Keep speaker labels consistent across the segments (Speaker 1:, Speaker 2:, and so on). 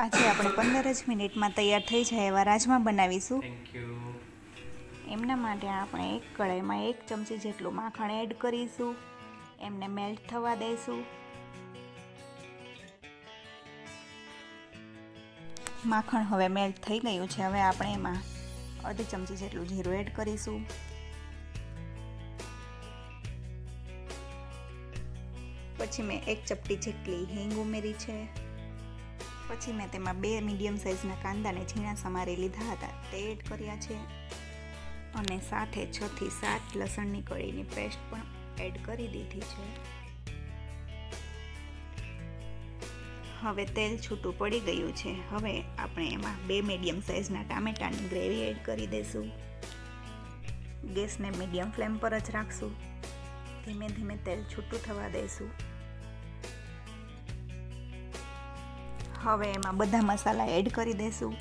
Speaker 1: આજે આપણે પંદર જ મિનિટમાં તૈયાર થઈ જાય એવા રાજમા બનાવીશું. એમના માટે આપણે એક કઢાઈમાં એક ચમચી જેટલું માખણ એડ કરીશું. એમને મેલ્ટ થવા દઈશું. માખણ હવે મેલ્ટ થઈ ગયું છે. હવે આપણે એમાં અડધી ચમચી જેટલું જીરું એડ કરીશું. પછી મેં એક ચપટી જેટલી હિંગ ઉમેરી છે. પછી મેં તેમાં બે મીડિયમ સાઇઝના કાંદાને ઝીણા સમારી લીધા હતા. તે એડ કર્યા છે. અને સાથે છ થી સાત લસણની કળીની પેસ્ટ પણ એડ કરી દીધી છે. હવે તેલ છૂટું પડી ગયું છે. હવે આપણે એમાં બે મીડિયમ સાઇઝના ટામેટાની ગ્રેવી એડ કરી દઈશું. ગેસને મીડિયમ ફ્લેમ પર જ રાખશું. ધીમે ધીમે તેલ છૂટું થવા દઈશું. હવે એમાં બધા મસાલા એડ કરી દઈશું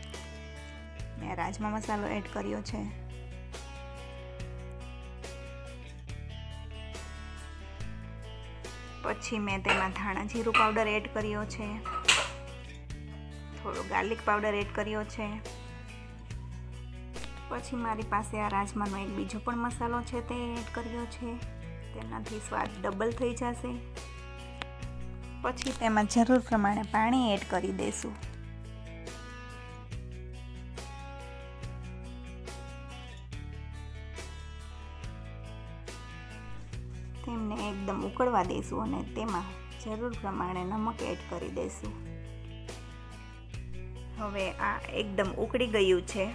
Speaker 1: મેં રાજમા મસાલો એડ કર્યો છે. પછી મેં તેમાં ધાણા જીરું પાવડર એડ કર્યો છે. થોડો ગાર્લિક પાવડર એડ કર્યો છે. પછી મારી પાસે આ રાજમાનો એક બીજો પણ મસાલો છે તે એડ કર્યો છે. તેનાથી સ્વાદ ડબલ થઈ જશે. પછી તેમાં જરૂર પ્રમાણે પાણી એડ કરી દઈશું તેમને એકદમ ઉકળવા દઈશું અને તેમાં જરૂર પ્રમાણે નમક એડ કરી દઈશું હવે આ એકદમ ઉકળી ગયું છે.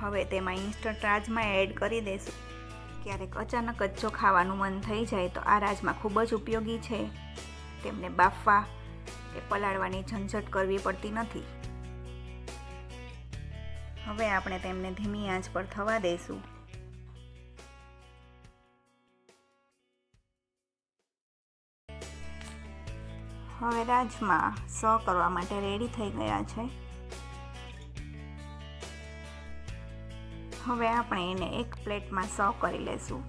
Speaker 1: હવે તેમાં ઇન્સ્ટન્ટ રાજમા એડ કરી દઈશું ક્યારેક અચાનક જ જો ખાવાનું મન થઈ જાય તો આ રાજમા ખૂબ જ ઉપયોગી છે. તેમને બાફવા કે પલાળવાની ઝંઝટ કરવી પડતી નથી. હવે આપણે તેમને ધીમી આંચ પર થવા દઈશું હવે રાજમા સર્વ કરવા માટે રેડી થઈ ગયા છે. હવે આપણે એને એક પ્લેટમાં સર્વ કરી લેશું.